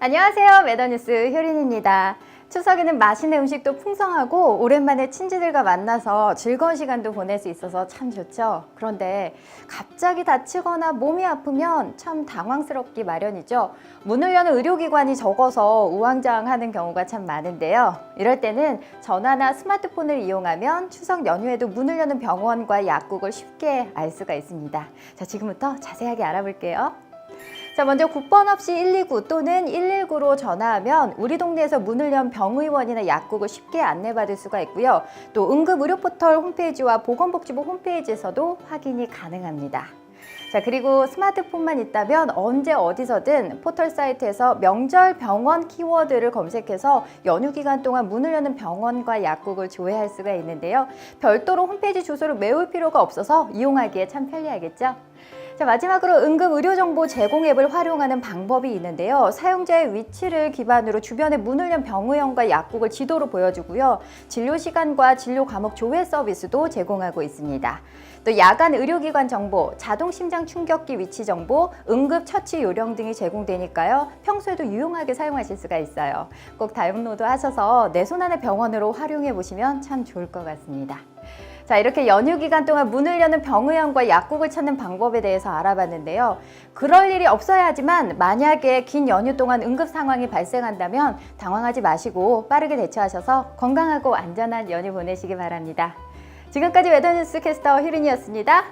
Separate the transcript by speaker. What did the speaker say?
Speaker 1: 안녕하세요. 매더뉴스 효린입니다. 추석에는 맛있는 음식도 풍성하고 오랜만에 친지들과 만나서 즐거운 시간도 보낼 수 있어서 참 좋죠. 그런데 갑자기 다치거나 몸이 아프면 참 당황스럽기 마련이죠. 문을 여는 의료기관이 적어서 우왕좌왕하는 경우가 참 많은데요. 이럴 때는 전화나 스마트폰을 이용하면 추석 연휴에도 문을 여는 병원과 약국을 쉽게 알 수가 있습니다. 자, 지금부터 자세하게 알아볼게요. 자, 먼저 국번 없이 129 또는 119로 전화하면 우리 동네에서 문을 연 병의원이나 약국을 쉽게 안내받을 수가 있고요. 또 응급의료 포털 홈페이지와 보건복지부 홈페이지에서도 확인이 가능합니다. 자, 그리고 스마트폰만 있다면 언제 어디서든 포털 사이트에서 명절 병원 키워드를 검색해서 연휴 기간 동안 문을 여는 병원과 약국을 조회할 수가 있는데요. 별도로 홈페이지 주소를 외울 필요가 없어서 이용하기에 참 편리하겠죠? 자, 마지막으로 응급 의료 정보 제공 앱을 활용하는 방법이 있는데요. 사용자의 위치를 기반으로 주변에 문을 연 병의원과 약국을 지도로 보여주고요. 진료 시간과 진료 과목 조회 서비스도 제공하고 있습니다. 또 야간 의료기관 정보, 자동 심장 충격기 위치 정보, 응급 처치 요령 등이 제공되니까요. 평소에도 유용하게 사용하실 수가 있어요. 꼭 다운로드 하셔서 내 손 안의 병원으로 활용해 보시면 참 좋을 것 같습니다. 자, 이렇게 연휴 기간 동안 문을 여는 병의원과 약국을 찾는 방법에 대해서 알아봤는데요. 그럴 일이 없어야 하지만 만약에 긴 연휴 동안 응급 상황이 발생한다면 당황하지 마시고 빠르게 대처하셔서 건강하고 안전한 연휴 보내시기 바랍니다. 지금까지 웨더뉴스 캐스터 효린이었습니다.